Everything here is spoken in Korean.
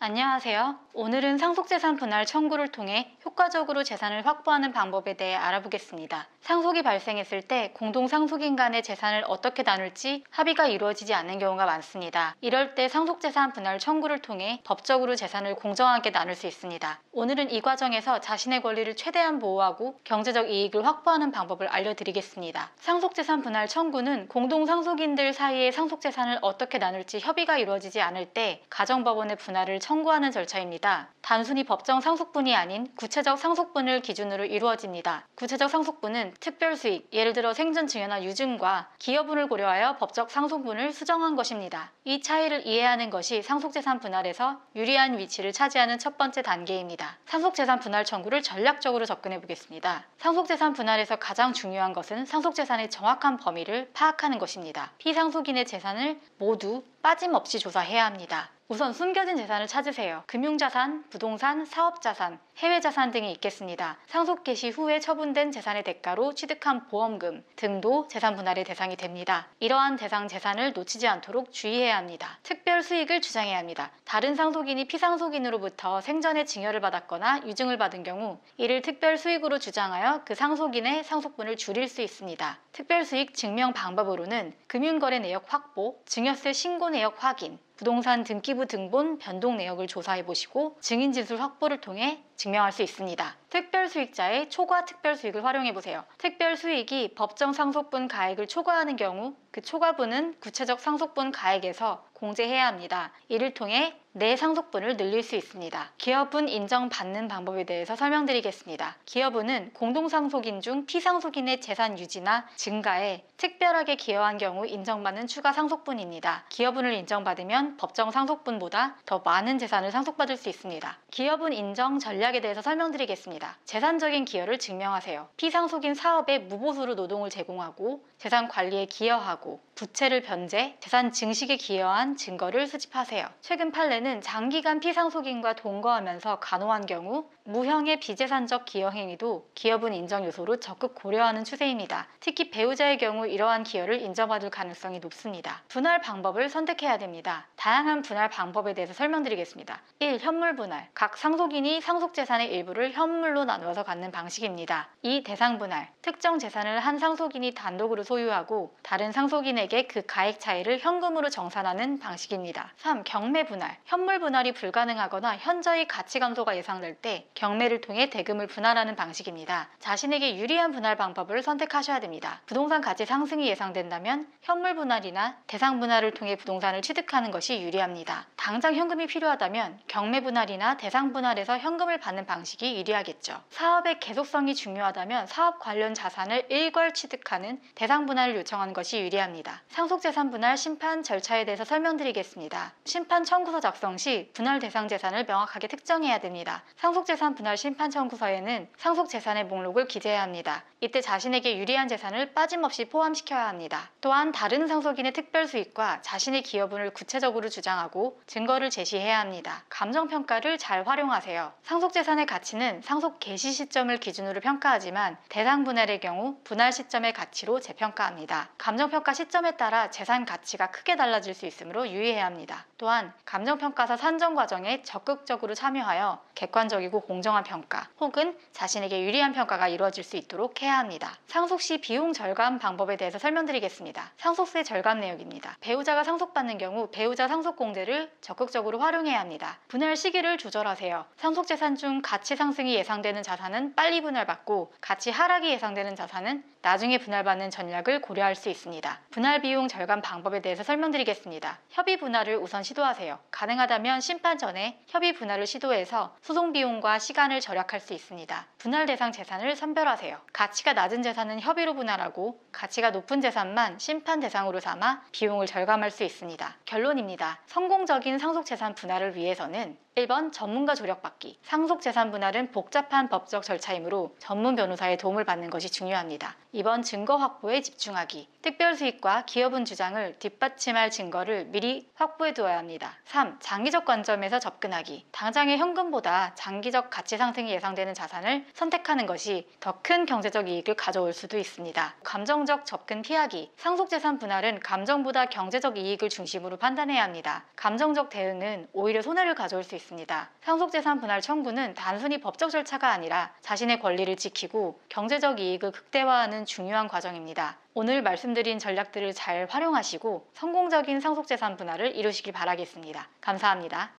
안녕하세요. 오늘은 상속재산 분할 청구를 통해 효과적으로 재산을 확보하는 방법에 대해 알아보겠습니다. 상속이 발생했을 때 공동 상속인 간의 재산을 어떻게 나눌지 합의가 이루어지지 않는 경우가 많습니다. 이럴 때 상속재산 분할 청구를 통해 법적으로 재산을 공정하게 나눌 수 있습니다. 오늘은 이 과정에서 자신의 권리를 최대한 보호하고 경제적 이익을 확보하는 방법을 알려드리겠습니다. 상속재산 분할 청구는 공동 상속인들 사이의 상속재산을 어떻게 나눌지 협의가 이루어지지 않을 때 가정법원의 분할을 청구하는 절차입니다. 단순히 법정 상속분이 아닌 구체적 상속분을 기준으로 이루어집니다. 구체적 상속분은 특별 수익, 예를 들어 생존 증여나 유증과 기여분을 고려하여 법적 상속분을 수정한 것입니다. 이 차이를 이해하는 것이 상속재산 분할에서 유리한 위치를 차지하는 첫 번째 단계입니다. 상속재산 분할 청구를 전략적으로 접근해 보겠습니다. 상속재산 분할에서 가장 중요한 것은 상속재산의 정확한 범위를 파악하는 것입니다. 피상속인의 재산을 모두 빠짐없이 조사해야 합니다. 우선 숨겨진 재산을 찾으세요. 금융자산, 부동산, 사업자산, 해외자산 등이 있겠습니다. 상속 개시 후에 처분된 재산의 대가로 취득한 보험금 등도 재산 분할의 대상이 됩니다. 이러한 대상 재산을 놓치지 않도록 주의해야 합니다. 특별 수익을 주장해야 합니다. 다른 상속인이 피상속인으로부터 생전에 증여를 받았거나 유증을 받은 경우 이를 특별 수익으로 주장하여 그 상속인의 상속분을 줄일 수 있습니다. 특별 수익 증명 방법으로는 금융거래 내역 확보, 증여세 신고 내역 확인, 부동산 등기부 등본 변동 내역을 조사해 보시고 증인 진술 확보를 통해 증명할 수 있습니다. 특별 수익자의 초과 특별 수익을 활용해 보세요. 특별 수익이 법정 상속분 가액을 초과하는 경우 그 초과분은 구체적 상속분 가액에서 공제해야 합니다. 이를 통해 내 상속분을 늘릴 수 있습니다. 기여분 인정받는 방법에 대해서 설명드리겠습니다. 기여분은 공동상속인 중 피상속인의 재산 유지나 증가에 특별하게 기여한 경우 인정받는 추가 상속분입니다. 기여분을 인정받으면 법정 상속분보다 더 많은 재산을 상속받을 수 있습니다. 기여분 인정 전략에 대해서 설명드리겠습니다. 재산적인 기여를 증명하세요. 피상속인 사업에 무보수로 노동을 제공하고 재산 관리에 기여하고 부채를 변제, 재산 증식에 기여한 증거를 수집하세요. 최근 판례는 장기간 피상속인과 동거하면서 간호한 경우 무형의 비재산적 기여 행위도 기여분 인정 요소로 적극 고려하는 추세입니다. 특히 배우자의 경우 이러한 기여를 인정받을 가능성이 높습니다. 분할 방법을 선택해야 됩니다. 다양한 분할 방법에 대해서 설명드리겠습니다. 1. 현물 분할. 각 상속인이 상속 재산의 일부를 현물로 나누어서 갖는 방식입니다. 2. 대상 분할. 특정 재산을 한 상속인이 단독으로 소유하고 다른 상속인에게 그 가액 차이를 현금으로 정산하는 방식입니다. 3. 경매 분할. 현물 분할이 불가능하거나 현저히 가치 감소가 예상될 때 경매를 통해 대금을 분할하는 방식입니다. 자신에게 유리한 분할 방법을 선택하셔야 됩니다. 부동산 가치 상승이 예상된다면 현물 분할이나 대상 분할을 통해 부동산을 취득하는 것이 유리합니다. 당장 현금이 필요하다면 경매 분할이나 대상 분할에서 현금을 받는 방식이 유리하겠죠. 사업의 계속성이 중요하다면 사업 관련 자산을 일괄 취득하는 대상 분할을 요청하는 것이 유리합니다. 상속재산 분할 심판 절차에 대해서 설명드리겠습니다. 심판 청구서 작성 시 분할 대상 재산을 명확하게 특정해야 됩니다. 상속재산 분할 심판 청구서에는 상속재산의 목록을 기재해야 합니다. 이때 자신에게 유리한 재산을 빠짐없이 포함시켜야 합니다. 또한 다른 상속인의 특별 수익과 자신의 기여분을 구체적으로 주장하고 증거를 제시해야 합니다. 감정평가를 잘 활용하세요. 상속재산의 가치는 상속 개시 시점을 기준으로 평가하지만 대상 분할의 경우 분할 시점의 가치로 재평가합니다. 감정평가 시점에 따라 재산 가치가 크게 달라질 수 있으므로 유의해야 합니다. 또한 감정평가사 산정 과정에 적극적으로 참여하여 객관적이고 공정한 평가 혹은 자신에게 유리한 평가가 이루어질 수 있도록 해야 합니다. 상속 시 비용 절감 방법에 대해서 설명드리겠습니다. 상속세 절감 내역입니다. 배우자가 상속받는 경우 배우자 상속 공제를 적극적으로 활용해야 합니다. 분할 시기를 조절하세요. 상속재산 중 가치 상승이 예상되는 자산은 빨리 분할받고 가치 하락이 예상되는 자산은 나중에 분할받는 전략을 고려할 수 있습니다. 분할 비용 절감 방법에 대해서 설명드리겠습니다. 협의 분할을 우선 시도하세요. 가능하다면 심판 전에 협의 분할을 시도해서 소송 비용과 시간을 절약할 수 있습니다. 분할 대상 재산을 선별하세요. 가치가 낮은 재산은 협의로 분할하고 가치가 높은 재산만 심판 대상으로 삼아 비용을 절감할 수 있습니다. 결론입니다. 성공적인 상속재산 분할을 위해서는 1번 전문가 조력받기. 상속재산 분할은 복잡한 법적 절차이므로 전문 변호사의 도움을 받는 것이 중요합니다. 2번 증거 확보에 집중하기. 특별 수익과 주장과 기업은 주장을 뒷받침할 증거를 미리 확보해 두어야 합니다. 3. 장기적 관점에서 접근하기. 당장의 현금보다 장기적 가치 상승이 예상되는 자산을 선택하는 것이 더 큰 경제적 이익을 가져올 수도 있습니다. 감정적 접근 피하기. 상속재산 분할은 감정보다 경제적 이익을 중심으로 판단해야 합니다. 감정적 대응은 오히려 손해를 가져올 수 있습니다. 상속재산 분할 청구는 단순히 법적 절차가 아니라 자신의 권리를 지키고 경제적 이익을 극대화하는 중요한 과정입니다. 오늘 말씀드린 전략들을 잘 활용하시고 성공적인 상속재산 분할을 이루시길 바라겠습니다. 감사합니다.